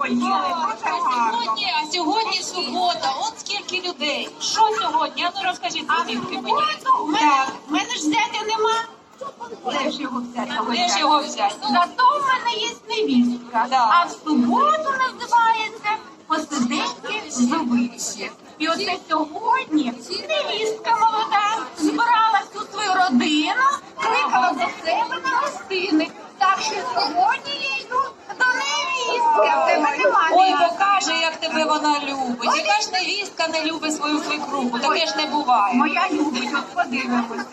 поїли. Сьогодні, а сьогодні субота. От скільки людей. Що сьогодні? А ну, розкажіть дівки ну, мені. Ну, так, мене ж зятя нема. Де ж його взяти? Де ж його взяти? Зато в мене є невістка. А в суботу називається посиденьки зубище. І оце сьогодні невістка молода збирала всю свою родину, кликала до себе на гостини. Так що сьогодні тебе вона любить. Яка ж невістка не любить свою свекруху? Таке ж не буває. Моя любить, от подивимося.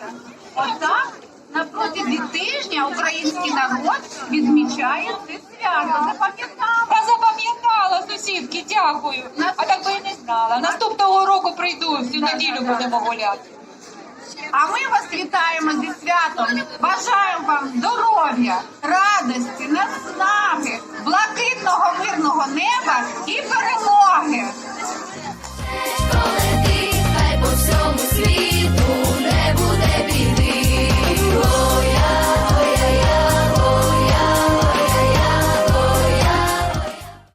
Отак на протязі тижня український народ відмічає це свято. Запам'ятав. Я запам'ятала, сусідки, дякую. А так би і не знала. Наступного року прийду, всю неділю будемо гуляти. А ми вас вітаємо зі святом. Бажаємо вам здоров'я, радості, наснаги,